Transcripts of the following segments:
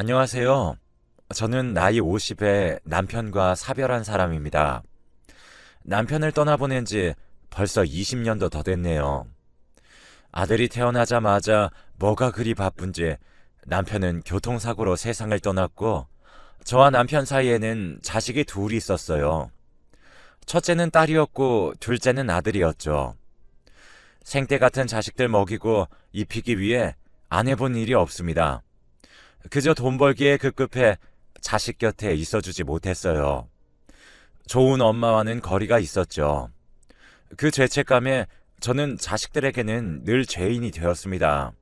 안녕하세요. 저는 나이 50에 남편과 사별한 사람입니다. 남편을 떠나보낸 지 벌써 20년도 더 됐네요. 아들이 태어나자마자 뭐가 그리 바쁜지 남편은 교통사고로 세상을 떠났고 저와 남편 사이에는 자식이 둘이 있었어요. 첫째는 딸이었고 둘째는 아들이었죠. 생때 같은 자식들 먹이고 입히기 위해 안 해본 일이 없습니다. 그저 돈 벌기에 급급해 자식 곁에 있어주지 못했어요. 좋은 엄마와는 거리가 있었죠. 그 죄책감에 저는 자식들에게는 늘 죄인이 되었습니다.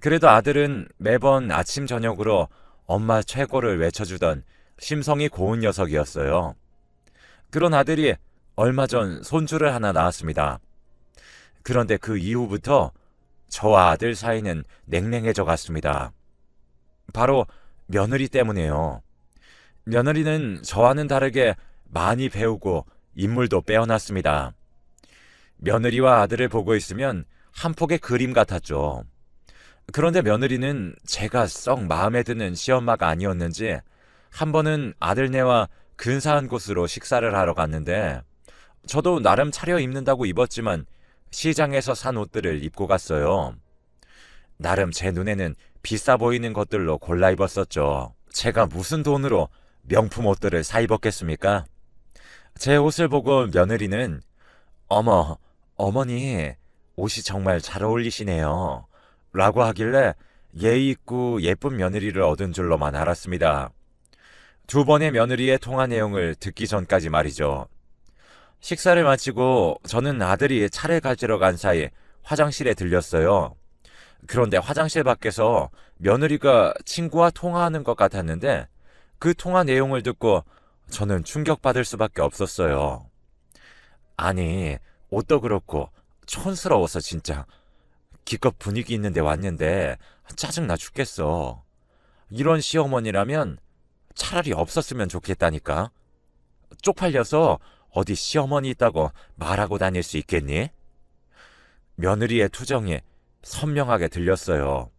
그래도 아들은 매번 아침 저녁으로 엄마 최고를 외쳐주던 심성이 고운 녀석이었어요. 그런 아들이 얼마 전 손주를 하나 낳았습니다. 그런데 그 이후부터 저와 아들 사이는 냉랭해져 갔습니다. 바로 며느리 때문에요. 며느리는 저와는 다르게 많이 배우고 인물도 빼어났습니다. 며느리와 아들을 보고 있으면 한 폭의 그림 같았죠. 그런데 며느리는 제가 썩 마음에 드는 시엄마가 아니었는지 한 번은 아들네와 근사한 곳으로 식사를 하러 갔는데 저도 나름 차려 입는다고 입었지만 시장에서 산 옷들을 입고 갔어요. 나름 제 눈에는 비싸 보이는 것들로 골라 입었었죠. 제가 무슨 돈으로 명품 옷들을 사 입었겠습니까? 제 옷을 보고 며느리는 어머, 어머니, 옷이 정말 잘 어울리시네요. 라고 하길래 예의 있고 예쁜 며느리를 얻은 줄로만 알았습니다. 두 번의 며느리의 통화 내용을 듣기 전까지 말이죠. 식사를 마치고 저는 아들이 차를 가지러 간 사이 화장실에 들렸어요. 그런데 화장실 밖에서 며느리가 친구와 통화하는 것 같았는데 그 통화 내용을 듣고 저는 충격받을 수밖에 없었어요. 아니, 옷도 그렇고 촌스러워서 진짜 기껏 분위기 있는데 왔는데 짜증나 죽겠어. 이런 시어머니라면 차라리 없었으면 좋겠다니까. 쪽팔려서 어디 시어머니 있다고 말하고 다닐 수 있겠니? 며느리의 투정이 선명하게 들렸어요.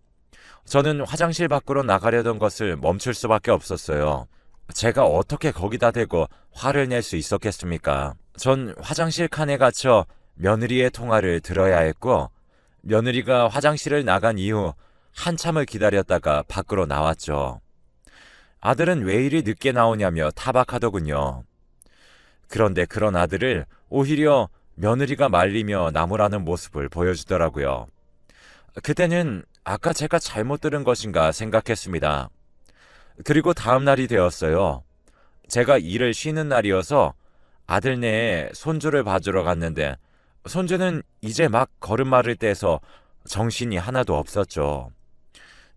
저는 화장실 밖으로 나가려던 것을 멈출 수밖에 없었어요. 제가 어떻게 거기다 대고 화를 낼 수 있었겠습니까? 전 화장실 칸에 갇혀 며느리의 통화를 들어야 했고, 며느리가 화장실을 나간 이후 한참을 기다렸다가 밖으로 나왔죠. 아들은 왜 이리 늦게 나오냐며 타박하더군요. 그런데 그런 아들을 오히려 며느리가 말리며 나무라는 모습을 보여주더라고요. 그때는 아까 제가 잘못 들은 것인가 생각했습니다. 그리고 다음 날이 되었어요. 제가 일을 쉬는 날이어서 아들네에 손주를 봐주러 갔는데 손주는 이제 막 걸음마를 떼서 정신이 하나도 없었죠.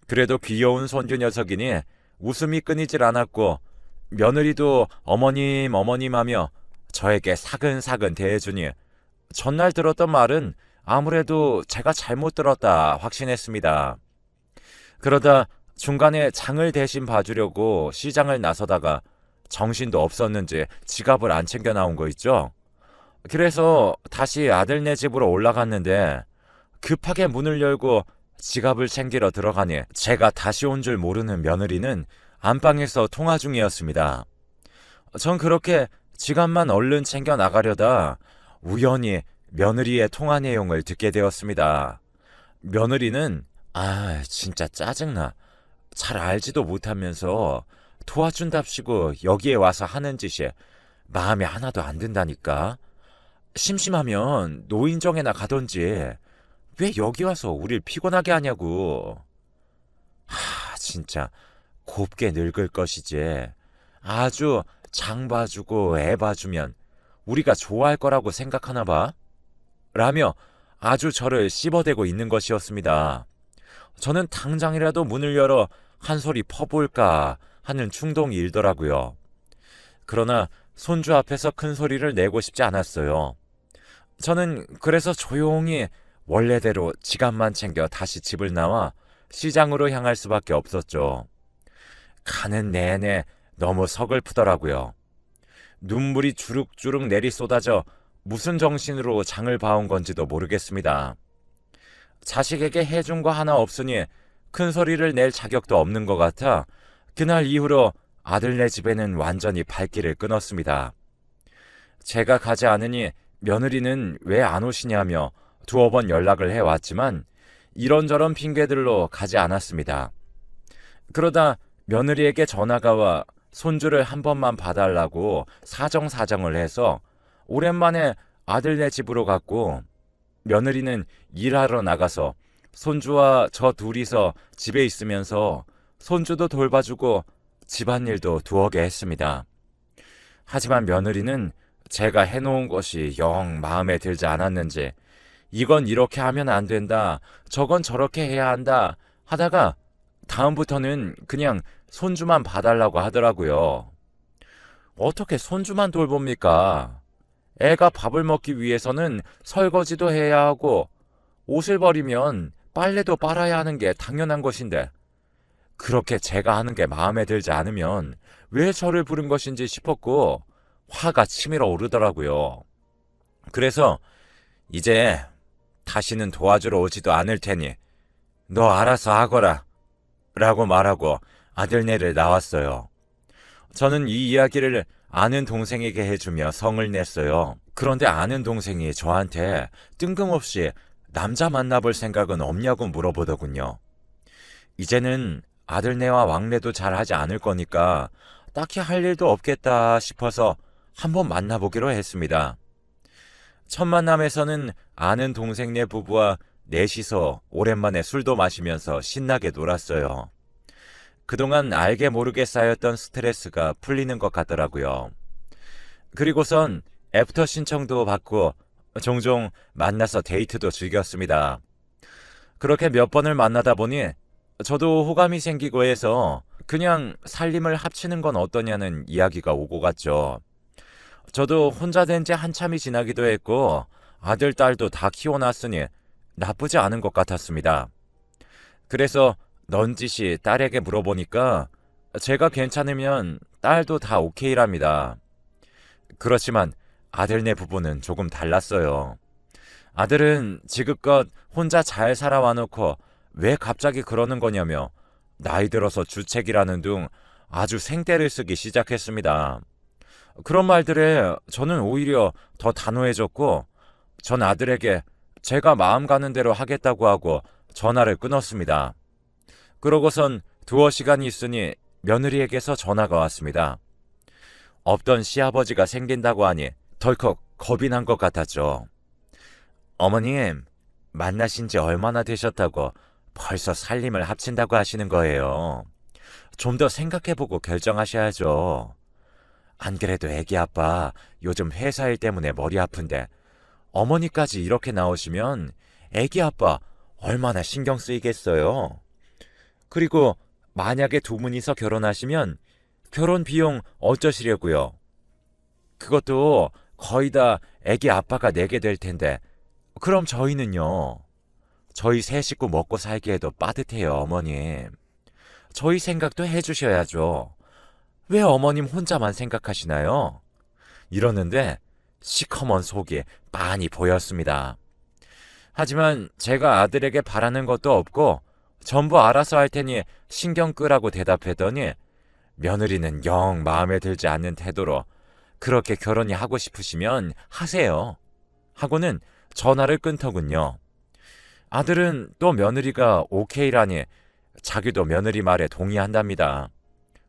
그래도 귀여운 손주 녀석이니 웃음이 끊이질 않았고 며느리도 어머님 어머님 하며 저에게 사근사근 대해주니 전날 들었던 말은 아무래도 제가 잘못 들었다 확신했습니다. 그러다 중간에 장을 대신 봐주려고 시장을 나서다가 정신도 없었는지 지갑을 안 챙겨 나온 거 있죠? 그래서 다시 아들네 집으로 올라갔는데 급하게 문을 열고 지갑을 챙기러 들어가니 제가 다시 온 줄 모르는 며느리는 안방에서 통화 중이었습니다. 전 그렇게 지갑만 얼른 챙겨 나가려다 우연히 며느리의 통화 내용을 듣게 되었습니다. 며느리는 아 진짜 짜증나. 잘 알지도 못하면서 도와준답시고 여기에 와서 하는 짓이 마음에 하나도 안 든다니까. 심심하면 노인정에나 가던지 왜 여기 와서 우릴 피곤하게 하냐고. 하 진짜 곱게 늙을 것이지. 아주 장 봐주고 애 봐주면 우리가 좋아할 거라고 생각하나 봐. 라며 아주 저를 씹어대고 있는 것이었습니다. 저는 당장이라도 문을 열어 한 소리 퍼볼까 하는 충동이 일더라고요. 그러나 손주 앞에서 큰 소리를 내고 싶지 않았어요. 저는 그래서 조용히 원래대로 지갑만 챙겨 다시 집을 나와 시장으로 향할 수밖에 없었죠. 가는 내내 너무 서글프더라고요. 눈물이 주룩주룩 내리 쏟아져 무슨 정신으로 장을 봐온 건지도 모르겠습니다. 자식에게 해준 거 하나 없으니 큰 소리를 낼 자격도 없는 것 같아 그날 이후로 아들네 집에는 완전히 발길을 끊었습니다. 제가 가지 않으니 며느리는 왜 안 오시냐며 두어 번 연락을 해왔지만 이런저런 핑계들로 가지 않았습니다. 그러다 며느리에게 전화가 와 손주를 한 번만 봐달라고 사정사정을 해서 오랜만에 아들네 집으로 갔고 며느리는 일하러 나가서 손주와 저 둘이서 집에 있으면서 손주도 돌봐주고 집안일도 두어게 했습니다. 하지만 며느리는 제가 해놓은 것이 영 마음에 들지 않았는지 이건 이렇게 하면 안 된다, 저건 저렇게 해야 한다 하다가 다음부터는 그냥 손주만 봐달라고 하더라고요. 어떻게 손주만 돌봅니까? 애가 밥을 먹기 위해서는 설거지도 해야 하고 옷을 버리면 빨래도 빨아야 하는 게 당연한 것인데 그렇게 제가 하는 게 마음에 들지 않으면 왜 저를 부른 것인지 싶었고 화가 치밀어 오르더라고요. 그래서 이제 다시는 도와주러 오지도 않을 테니 너 알아서 하거라 라고 말하고 아들네를 나왔어요. 저는 이 이야기를 아는 동생에게 해주며 성을 냈어요. 그런데 아는 동생이 저한테 뜬금없이 남자 만나볼 생각은 없냐고 물어보더군요. 이제는 아들네와 왕래도 잘 하지 않을 거니까 딱히 할 일도 없겠다 싶어서 한번 만나보기로 했습니다. 첫 만남에서는 아는 동생네 부부와 넷이서 오랜만에 술도 마시면서 신나게 놀았어요. 그동안 알게 모르게 쌓였던 스트레스가 풀리는 것 같더라고요. 그리고선 애프터 신청도 받고 종종 만나서 데이트도 즐겼습니다. 그렇게 몇 번을 만나다 보니 저도 호감이 생기고 해서 그냥 살림을 합치는 건 어떠냐는 이야기가 오고 갔죠. 저도 혼자 된 지 한참이 지나기도 했고 아들, 딸도 다 키워놨으니 나쁘지 않은 것 같았습니다. 그래서 넌지시 딸에게 물어보니까 제가 괜찮으면 딸도 다 오케이랍니다. 그렇지만 아들네 부부는 조금 달랐어요. 아들은 지금껏 혼자 잘 살아와 놓고 왜 갑자기 그러는 거냐며 나이 들어서 주책이라는 둥 아주 생떼를 쓰기 시작했습니다. 그런 말들에 저는 오히려 더 단호해졌고 전 아들에게 제가 마음 가는 대로 하겠다고 하고 전화를 끊었습니다. 그러고선 두어 시간이 있으니 며느리에게서 전화가 왔습니다. 없던 시아버지가 생긴다고 하니 덜컥 겁이 난 것 같았죠. 어머님, 만나신 지 얼마나 되셨다고 벌써 살림을 합친다고 하시는 거예요. 좀 더 생각해보고 결정하셔야죠. 안 그래도 애기 아빠 요즘 회사 일 때문에 머리 아픈데 어머니까지 이렇게 나오시면 애기 아빠 얼마나 신경 쓰이겠어요. 그리고 만약에 두 분이서 결혼하시면 결혼 비용 어쩌시려고요? 그것도 거의 다 애기 아빠가 내게 될 텐데 그럼 저희는요? 저희 세 식구 먹고 살기에도 빠듯해요, 어머님. 저희 생각도 해주셔야죠. 왜 어머님 혼자만 생각하시나요? 이러는데 시커먼 속이 많이 보였습니다. 하지만 제가 아들에게 바라는 것도 없고 전부 알아서 할 테니 신경 끄라고 대답했더니 며느리는 영 마음에 들지 않는 태도로 그렇게 결혼이 하고 싶으시면 하세요. 하고는 전화를 끊더군요. 아들은 또 며느리가 오케이라니 자기도 며느리 말에 동의한답니다.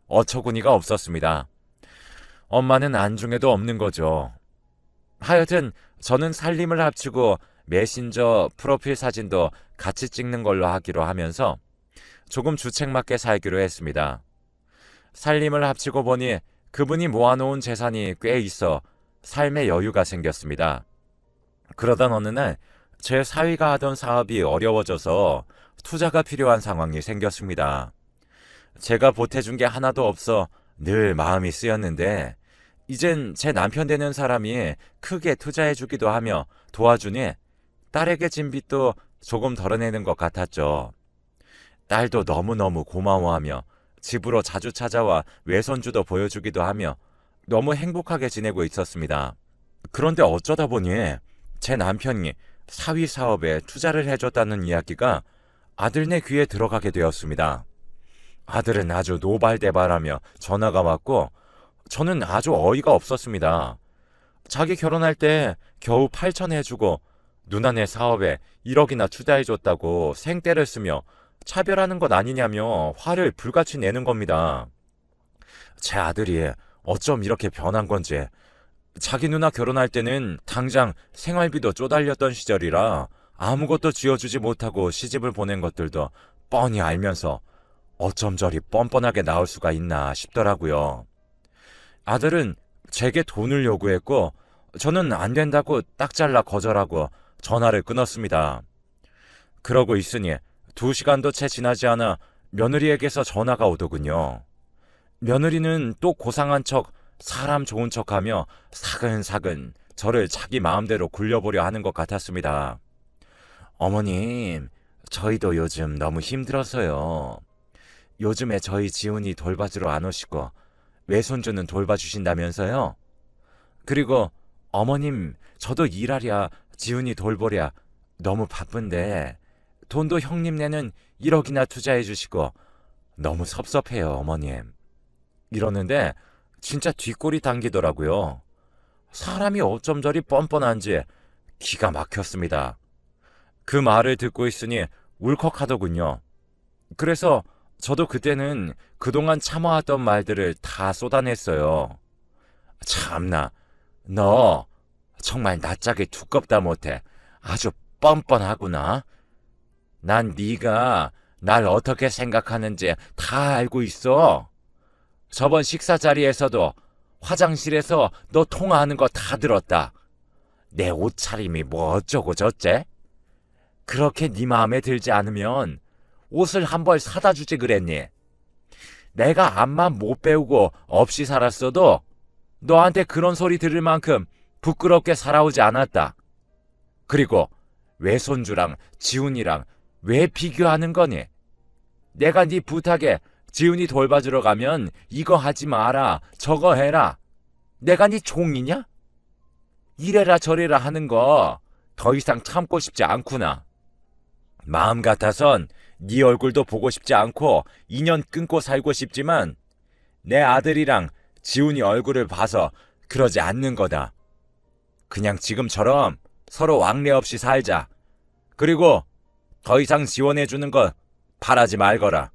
어처구니가 없었습니다. 엄마는 안중에도 없는 거죠. 하여튼 저는 살림을 합치고 메신저 프로필 사진도 같이 찍는 걸로 하기로 하면서 조금 주책맞게 살기로 했습니다. 살림을 합치고 보니 그분이 모아놓은 재산이 꽤 있어 삶의 여유가 생겼습니다. 그러던 어느 날 제 사위가 하던 사업이 어려워져서 투자가 필요한 상황이 생겼습니다. 제가 보태준 게 하나도 없어 늘 마음이 쓰였는데 이젠 제 남편 되는 사람이 크게 투자해주기도 하며 도와주니 딸에게 진 빚도 조금 덜어내는 것 같았죠. 딸도 너무너무 고마워하며 집으로 자주 찾아와 외손주도 보여주기도 하며 너무 행복하게 지내고 있었습니다. 그런데 어쩌다 보니 제 남편이 사위 사업에 투자를 해줬다는 이야기가 아들네 귀에 들어가게 되었습니다. 아들은 아주 노발대발하며 전화가 왔고 저는 아주 어이가 없었습니다. 자기 결혼할 때 겨우 8천 해주고 누나네 사업에 1억이나 투자해줬다고 생떼를 쓰며 차별하는 것 아니냐며 화를 불같이 내는 겁니다. 제 아들이 어쩜 이렇게 변한 건지 자기 누나 결혼할 때는 당장 생활비도 쪼달렸던 시절이라 아무것도 쥐어주지 못하고 시집을 보낸 것들도 뻔히 알면서 어쩜 저리 뻔뻔하게 나올 수가 있나 싶더라고요. 아들은 제게 돈을 요구했고 저는 안 된다고 딱 잘라 거절하고 전화를 끊었습니다. 그러고 있으니 두 시간도 채 지나지 않아 며느리에게서 전화가 오더군요. 며느리는 또 고상한 척 사람 좋은 척하며 사근사근 저를 자기 마음대로 굴려보려 하는 것 같았습니다. 어머님, 저희도 요즘 너무 힘들어서요. 요즘에 저희 지훈이 돌봐주러 안 오시고 외손주는 돌봐주신다면서요? 그리고 어머님, 저도 일하랴 지훈이 돌보랴 너무 바쁜데 돈도 형님네는 1억이나 투자해 주시고 너무 섭섭해요, 어머님. 이러는데 진짜 뒷골이 당기더라고요. 사람이 어쩜 저리 뻔뻔한지 기가 막혔습니다. 그 말을 듣고 있으니 울컥하더군요. 그래서 저도 그때는 그동안 참아왔던 말들을 다 쏟아냈어요. 참나, 너 정말 낯짝이 두껍다 못해 아주 뻔뻔하구나. 난 네가 날 어떻게 생각하는지 다 알고 있어. 저번 식사 자리에서도 화장실에서 너 통화하는 거 다 들었다. 내 옷차림이 뭐 어쩌고 저째? 그렇게 네 마음에 들지 않으면 옷을 한 벌 사다 주지 그랬니? 내가 앞만 못 배우고 없이 살았어도 너한테 그런 소리 들을 만큼 부끄럽게 살아오지 않았다. 그리고 외손주랑 지훈이랑 왜 비교하는 거니? 내가 네 부탁에 지훈이 돌봐주러 가면 이거 하지 마라, 저거 해라. 내가 네 종이냐? 이래라 저래라 하는 거 더 이상 참고 싶지 않구나. 마음 같아선 네 얼굴도 보고 싶지 않고 인연 끊고 살고 싶지만 내 아들이랑 지훈이 얼굴을 봐서 그러지 않는 거다. 그냥 지금처럼 서로 왕래 없이 살자. 그리고 더 이상 지원해주는 거 바라지 말거라.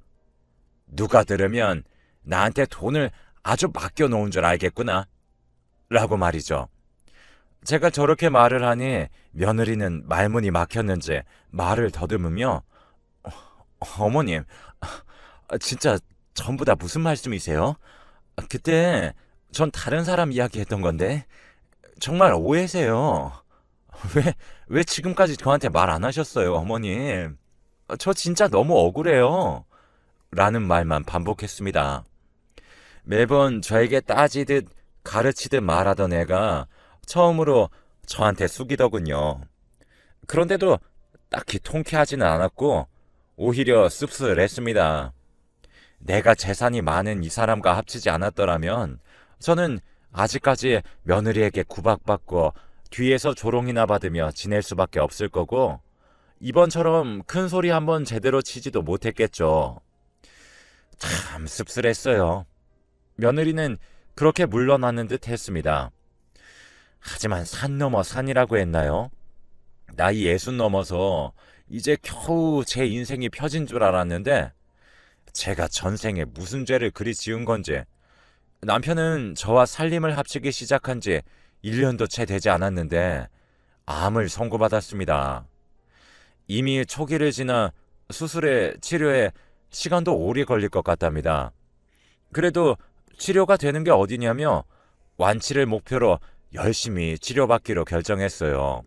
누가 들으면 나한테 돈을 아주 맡겨놓은 줄 알겠구나. 라고 말이죠. 제가 저렇게 말을 하니 며느리는 말문이 막혔는지 말을 더듬으며 어, 어머님, 아, 진짜 전부 다 무슨 말씀이세요? 그때 전 다른 사람 이야기했던 건데 정말 오해세요. 왜, 왜 지금까지 저한테 말 안 하셨어요, 어머님? 저 진짜 너무 억울해요. 라는 말만 반복했습니다. 매번 저에게 따지듯 가르치듯 말하던 애가 처음으로 저한테 숙이더군요. 그런데도 딱히 통쾌하지는 않았고 오히려 씁쓸했습니다. 내가 재산이 많은 이 사람과 합치지 않았더라면 저는 아직까지 며느리에게 구박받고 뒤에서 조롱이나 받으며 지낼 수밖에 없을 거고 이번처럼 큰 소리 한번 제대로 치지도 못했겠죠. 참 씁쓸했어요. 며느리는 그렇게 물러나는 듯 했습니다. 하지만 산 넘어 산이라고 했나요? 나이 예순 넘어서 이제 겨우 제 인생이 펴진 줄 알았는데 제가 전생에 무슨 죄를 그리 지은 건지 남편은 저와 살림을 합치기 시작한 지 1년도 채 되지 않았는데 암을 선고받았습니다. 이미 초기를 지나 수술에 치료에 시간도 오래 걸릴 것 같답니다. 그래도 치료가 되는 게 어디냐며 완치를 목표로 열심히 치료받기로 결정했어요.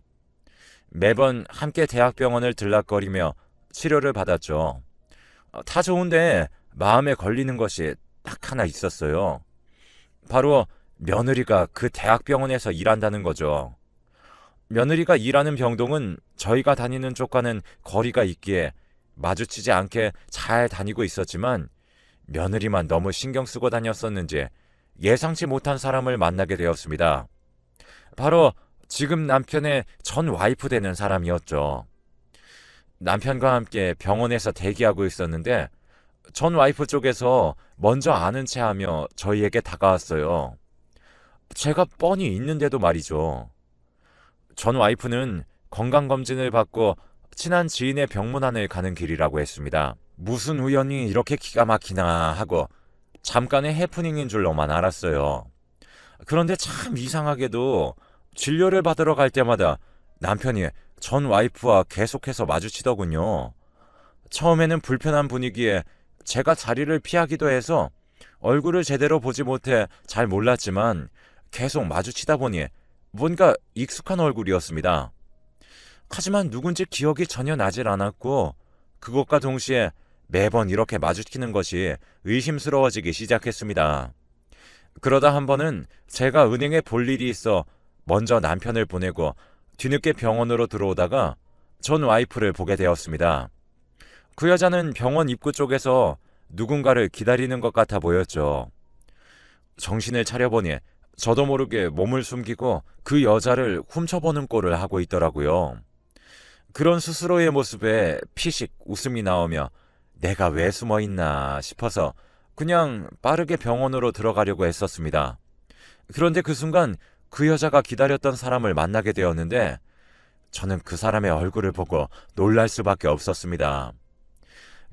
매번 함께 대학병원을 들락거리며 치료를 받았죠. 어, 다 좋은데 마음에 걸리는 것이 딱 하나 있었어요. 바로 며느리가 그 대학병원에서 일한다는 거죠. 며느리가 일하는 병동은 저희가 다니는 쪽과는 거리가 있기에 마주치지 않게 잘 다니고 있었지만 며느리만 너무 신경 쓰고 다녔었는지 예상치 못한 사람을 만나게 되었습니다. 바로 지금 남편의 전 와이프 되는 사람이었죠. 남편과 함께 병원에서 대기하고 있었는데 전 와이프 쪽에서 먼저 아는 체 하며 저희에게 다가왔어요. 제가 뻔히 있는데도 말이죠. 전 와이프는 건강검진을 받고 친한 지인의 병문안을 가는 길이라고 했습니다. 무슨 우연히 이렇게 기가 막히나 하고 잠깐의 해프닝인 줄로만 알았어요. 그런데 참 이상하게도 진료를 받으러 갈 때마다 남편이 전 와이프와 계속해서 마주치더군요. 처음에는 불편한 분위기에 제가 자리를 피하기도 해서 얼굴을 제대로 보지 못해 잘 몰랐지만 계속 마주치다 보니 뭔가 익숙한 얼굴이었습니다. 하지만 누군지 기억이 전혀 나질 않았고 그것과 동시에 매번 이렇게 마주치는 것이 의심스러워지기 시작했습니다. 그러다 한 번은 제가 은행에 볼 일이 있어 먼저 남편을 보내고 뒤늦게 병원으로 들어오다가 전 와이프를 보게 되었습니다. 그 여자는 병원 입구 쪽에서 누군가를 기다리는 것 같아 보였죠. 정신을 차려보니 저도 모르게 몸을 숨기고 그 여자를 훔쳐보는 꼴을 하고 있더라고요. 그런 스스로의 모습에 피식 웃음이 나오며 내가 왜 숨어 있나 싶어서 그냥 빠르게 병원으로 들어가려고 했었습니다. 그런데 그 순간 그 여자가 기다렸던 사람을 만나게 되었는데 저는 그 사람의 얼굴을 보고 놀랄 수밖에 없었습니다.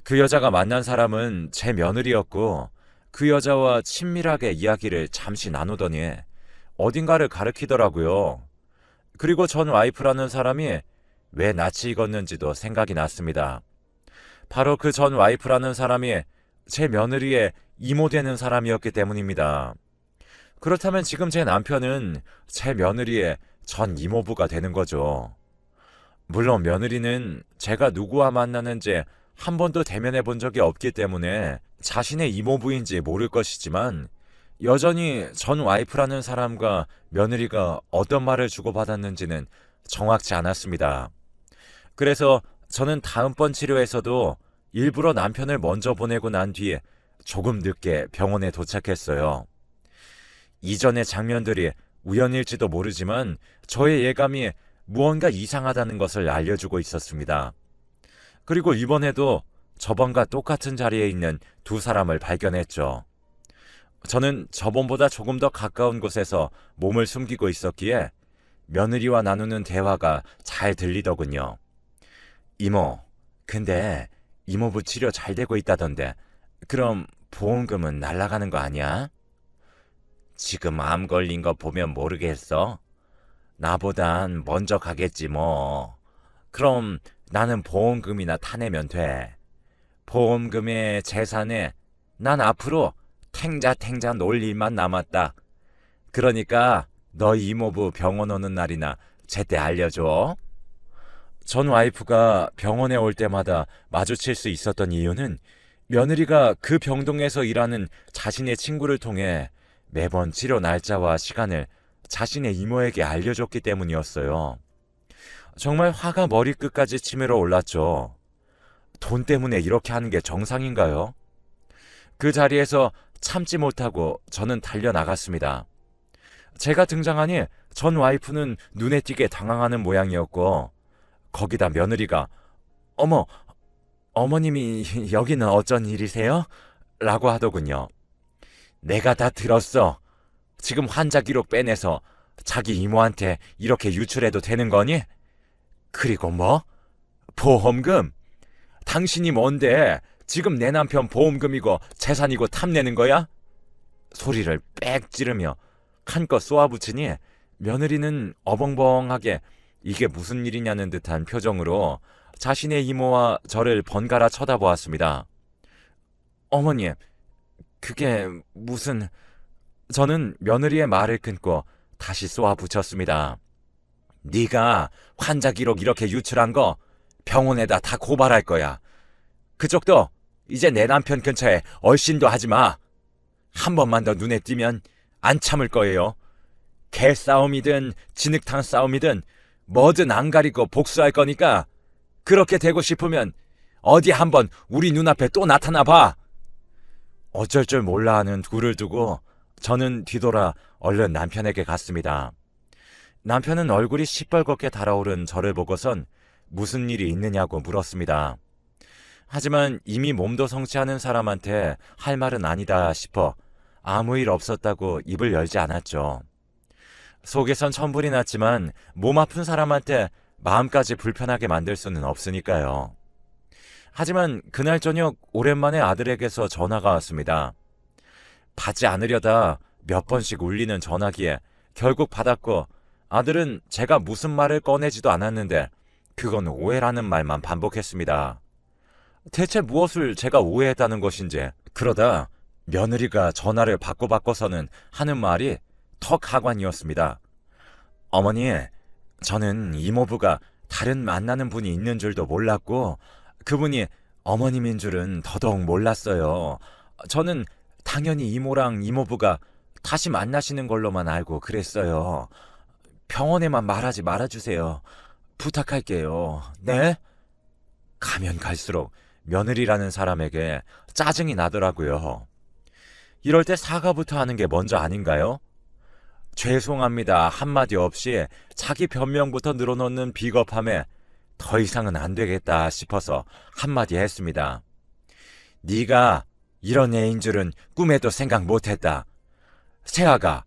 그 여자가 만난 사람은 제 며느리였고 그 여자와 친밀하게 이야기를 잠시 나누더니 어딘가를 가리키더라고요. 그리고 전 와이프라는 사람이 왜 낯이 익었는지도 생각이 났습니다. 바로 그 전 와이프라는 사람이 제 며느리의 이모 되는 사람이었기 때문입니다. 그렇다면 지금 제 남편은 제 며느리의 전 이모부가 되는 거죠. 물론 며느리는 제가 누구와 만나는지 한 번도 대면해 본 적이 없기 때문에 자신의 이모부인지 모를 것이지만 여전히 전 와이프라는 사람과 며느리가 어떤 말을 주고받았는지는 정확치 않았습니다. 그래서 저는 다음번 치료에서도 일부러 남편을 먼저 보내고 난 뒤에 조금 늦게 병원에 도착했어요. 이전의 장면들이 우연일지도 모르지만 저의 예감이 무언가 이상하다는 것을 알려주고 있었습니다. 그리고 이번에도 저번과 똑같은 자리에 있는 두 사람을 발견했죠. 저는 저번보다 조금 더 가까운 곳에서 몸을 숨기고 있었기에 며느리와 나누는 대화가 잘 들리더군요. 이모, 근데 이모부 치료 잘 되고 있다던데 그럼 보험금은 날라가는 거 아니야? 지금 암 걸린 거 보면 모르겠어. 나보단 먼저 가겠지 뭐. 그럼 나는 보험금이나 타내면 돼. 보험금의 재산에 난 앞으로 탱자탱자 놀 일만 남았다. 그러니까 너 이모부 병원 오는 날이나 제때 알려줘. 전 와이프가 병원에 올 때마다 마주칠 수 있었던 이유는 며느리가 그 병동에서 일하는 자신의 친구를 통해 매번 치료 날짜와 시간을 자신의 이모에게 알려줬기 때문이었어요. 정말 화가 머리끝까지 치밀어 올랐죠. 돈 때문에 이렇게 하는 게 정상인가요? 그 자리에서 참지 못하고 저는 달려나갔습니다. 제가 등장하니 전 와이프는 눈에 띄게 당황하는 모양이었고, 거기다 며느리가, 어머, 어머님이 여기는 어쩐 일이세요? 라고 하더군요. 내가 다 들었어. 지금 환자 기록 빼내서 자기 이모한테 이렇게 유출해도 되는 거니? 그리고 뭐? 보험금? 당신이 뭔데 지금 내 남편 보험금이고 재산이고 탐내는 거야? 소리를 빽 지르며 한껏 쏘아붙이니 며느리는 어벙벙하게 이게 무슨 일이냐는 듯한 표정으로 자신의 이모와 저를 번갈아 쳐다보았습니다. 어머니, 그게 무슨... 저는 며느리의 말을 끊고 다시 쏘아붙였습니다. 네가 환자 기록 이렇게 유출한 거 병원에다 다 고발할 거야. 그쪽도 이제 내 남편 근처에 얼씬도 하지 마. 한 번만 더 눈에 띄면 안 참을 거예요. 개 싸움이든 진흙탕 싸움이든 뭐든 안 가리고 복수할 거니까 그렇게 되고 싶으면 어디 한번 우리 눈앞에 또 나타나 봐. 어쩔 줄 몰라 하는 둘을 두고 저는 뒤돌아 얼른 남편에게 갔습니다. 남편은 얼굴이 시뻘겋게 달아오른 저를 보고선 무슨 일이 있느냐고 물었습니다. 하지만 이미 몸도 성취하는 사람한테 할 말은 아니다 싶어 아무 일 없었다고 입을 열지 않았죠. 속에선 천불이 났지만 몸 아픈 사람한테 마음까지 불편하게 만들 수는 없으니까요. 하지만 그날 저녁 오랜만에 아들에게서 전화가 왔습니다. 받지 않으려다 몇 번씩 울리는 전화기에 결국 받았고 아들은 제가 무슨 말을 꺼내지도 않았는데 그건 오해라는 말만 반복했습니다. 대체 무엇을 제가 오해했다는 것인지 그러다 며느리가 전화를 바꿔 바꿔서는 하는 말이 턱 하관이었습니다. 어머니, 저는 이모부가 다른 만나는 분이 있는 줄도 몰랐고 그분이 어머님인 줄은 더더욱 몰랐어요. 저는 당연히 이모랑 이모부가 다시 만나시는 걸로만 알고 그랬어요. 병원에만 말하지 말아주세요. 부탁할게요. 네? 가면 갈수록 며느리라는 사람에게 짜증이 나더라고요. 이럴 때 사과부터 하는 게 먼저 아닌가요? 죄송합니다. 한마디 없이 자기 변명부터 늘어놓는 비겁함에 더 이상은 안 되겠다 싶어서 한마디 했습니다. 네가 이런 애인 줄은 꿈에도 생각 못했다. 세아가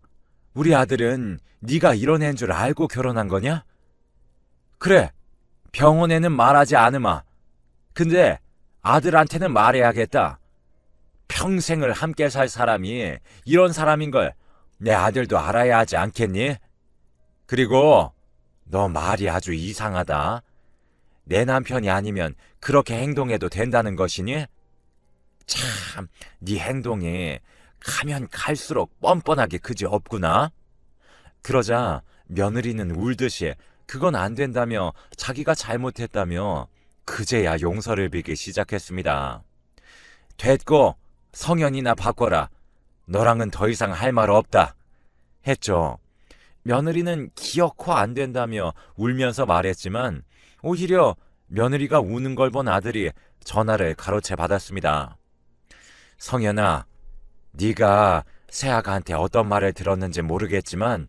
우리 아들은 네가 이런 애인 줄 알고 결혼한 거냐? 그래. 병원에는 말하지 않으마. 근데 아들한테는 말해야겠다. 평생을 함께 살 사람이 이런 사람인 걸 내 아들도 알아야 하지 않겠니? 그리고 너 말이 아주 이상하다. 내 남편이 아니면 그렇게 행동해도 된다는 것이니? 참, 네 행동이 가면 갈수록 뻔뻔하게 그지 없구나. 그러자 며느리는 울듯이 그건 안 된다며 자기가 잘못했다며 그제야 용서를 빌기 시작했습니다. 됐고 성현이나 바꿔라. 너랑은 더 이상 할 말 없다. 했죠. 며느리는 기어코 안 된다며 울면서 말했지만 오히려 며느리가 우는 걸 본 아들이 전화를 가로채 받았습니다. 성현아, 네가 새아가한테 어떤 말을 들었는지 모르겠지만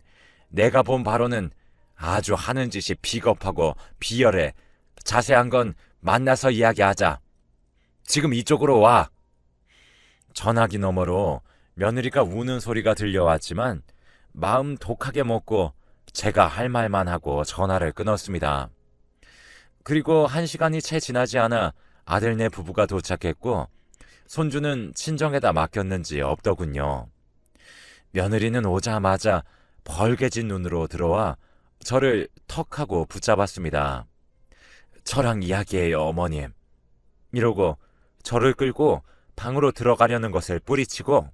내가 본 바로는 아주 하는 짓이 비겁하고 비열해. 자세한 건 만나서 이야기하자. 지금 이쪽으로 와. 전화기 너머로 며느리가 우는 소리가 들려왔지만 마음 독하게 먹고 제가 할 말만 하고 전화를 끊었습니다. 그리고 한 시간이 채 지나지 않아 아들네 부부가 도착했고 손주는 친정에다 맡겼는지 없더군요. 며느리는 오자마자 벌개진 눈으로 들어와 저를 턱 하고 붙잡았습니다. 저랑 이야기해요, 어머님. 이러고 저를 끌고 방으로 들어가려는 것을 뿌리치고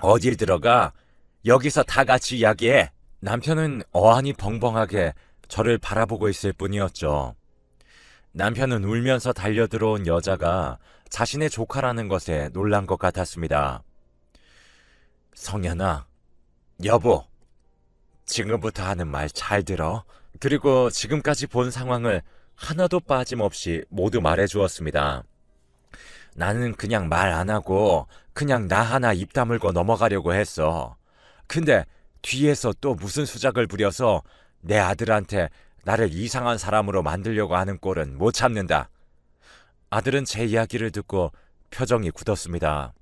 어딜 들어가? 여기서 다 같이 이야기해. 남편은 어안이 벙벙하게 저를 바라보고 있을 뿐이었죠. 남편은 울면서 달려들어온 여자가 자신의 조카라는 것에 놀란 것 같았습니다. 성현아, 여보, 지금부터 하는 말 잘 들어. 그리고 지금까지 본 상황을 하나도 빠짐없이 모두 말해 주었습니다. 나는 그냥 말 안 하고 그냥 나 하나 입 다물고 넘어가려고 했어. 근데 뒤에서 또 무슨 수작을 부려서 내 아들한테 나를 이상한 사람으로 만들려고 하는 꼴은 못 참는다. 아들은 제 이야기를 듣고 표정이 굳었습니다.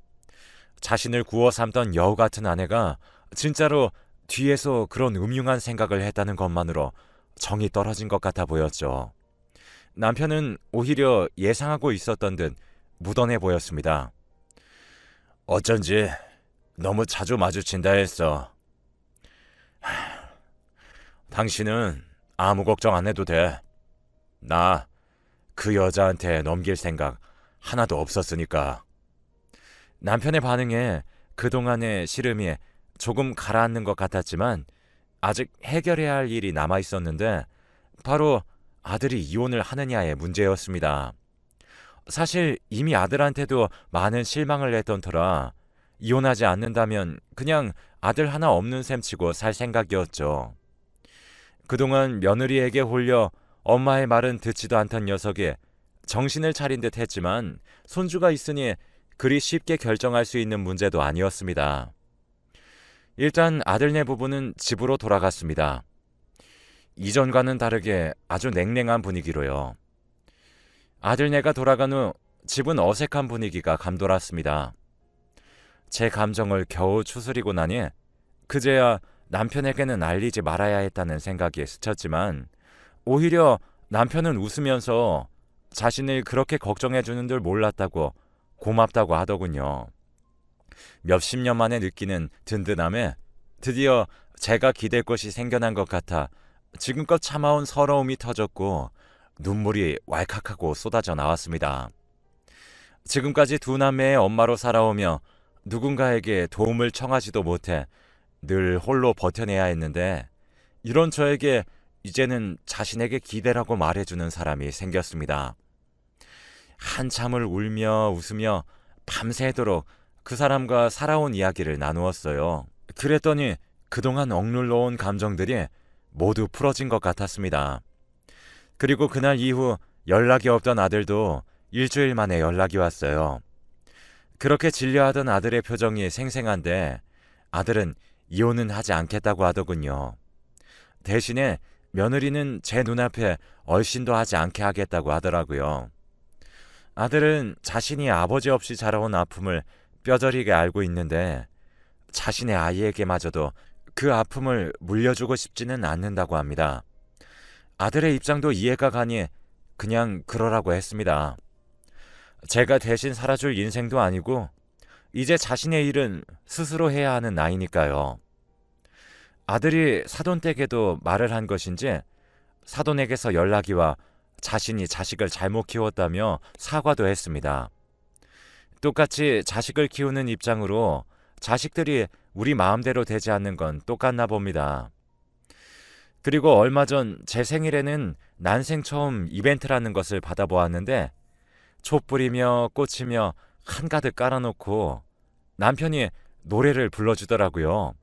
자신을 구워 삼던 여우 같은 아내가 진짜로 뒤에서 그런 음흉한 생각을 했다는 것만으로 정이 떨어진 것 같아 보였죠. 남편은 오히려 예상하고 있었던 듯 무던해 보였습니다. 어쩐지 너무 자주 마주친다 했어. 하, 당신은 아무 걱정 안 해도 돼. 나 그 여자한테 넘길 생각 하나도 없었으니까. 남편의 반응에 그동안의 시름이 조금 가라앉는 것 같았지만 아직 해결해야 할 일이 남아 있었는데 바로 아들이 이혼을 하느냐의 문제였습니다. 사실 이미 아들한테도 많은 실망을 했던 터라 이혼하지 않는다면 그냥 아들 하나 없는 셈 치고 살 생각이었죠. 그동안 며느리에게 홀려 엄마의 말은 듣지도 않던 녀석이 정신을 차린 듯 했지만 손주가 있으니 그리 쉽게 결정할 수 있는 문제도 아니었습니다. 일단 아들네 부부는 집으로 돌아갔습니다. 이전과는 다르게 아주 냉랭한 분위기로요. 아들네가 돌아간 후 집은 어색한 분위기가 감돌았습니다. 제 감정을 겨우 추스리고 나니 그제야 남편에게는 알리지 말아야 했다는 생각이 스쳤지만 오히려 남편은 웃으면서 자신을 그렇게 걱정해 주는 줄 몰랐다고 고맙다고 하더군요. 몇십 년 만에 느끼는 든든함에 드디어 제가 기댈 것이 생겨난 것 같아 지금껏 참아온 서러움이 터졌고 눈물이 왈칵하고 쏟아져 나왔습니다. 지금까지 두 남매의 엄마로 살아오며 누군가에게 도움을 청하지도 못해 늘 홀로 버텨내야 했는데 이런 저에게 이제는 자신에게 기대라고 말해주는 사람이 생겼습니다. 한참을 울며 웃으며 밤새도록 그 사람과 살아온 이야기를 나누었어요. 그랬더니 그동안 억눌러 온 감정들이 모두 풀어진 것 같았습니다. 그리고 그날 이후 연락이 없던 아들도 일주일 만에 연락이 왔어요. 그렇게 진료하던 아들의 표정이 생생한데 아들은 이혼은 하지 않겠다고 하더군요. 대신에 며느리는 제 눈앞에 얼씬도 하지 않게 하겠다고 하더라고요. 아들은 자신이 아버지 없이 자라온 아픔을 뼈저리게 알고 있는데 자신의 아이에게마저도 그 아픔을 물려주고 싶지는 않는다고 합니다. 아들의 입장도 이해가 가니 그냥 그러라고 했습니다. 제가 대신 살아줄 인생도 아니고 이제 자신의 일은 스스로 해야 하는 나이니까요. 아들이 사돈댁에도 말을 한 것인지 사돈에게서 연락이 와 자신이 자식을 잘못 키웠다며 사과도 했습니다. 똑같이 자식을 키우는 입장으로 자식들이 우리 마음대로 되지 않는 건 똑같나 봅니다. 그리고 얼마 전 제 생일에는 난생 처음 이벤트라는 것을 받아보았는데 촛불이며 꽃이며 한가득 깔아놓고 남편이 노래를 불러주더라고요.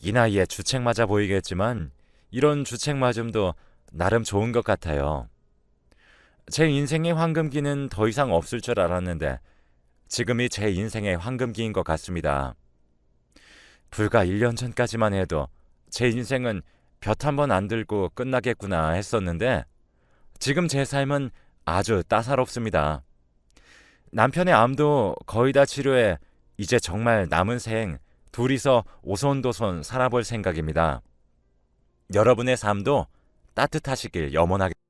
이 나이에 주책 맞아 보이겠지만 이런 주책 맞음도 나름 좋은 것 같아요. 제 인생의 황금기는 더 이상 없을 줄 알았는데 지금이 제 인생의 황금기인 것 같습니다. 불과 1년 전까지만 해도 제 인생은 볕 한 번 안 들고 끝나겠구나 했었는데 지금 제 삶은 아주 따사롭습니다. 남편의 암도 거의 다 치료해 이제 정말 남은 생 둘이서 오손도손 살아볼 생각입니다. 여러분의 삶도 따뜻하시길 염원하겠습니다.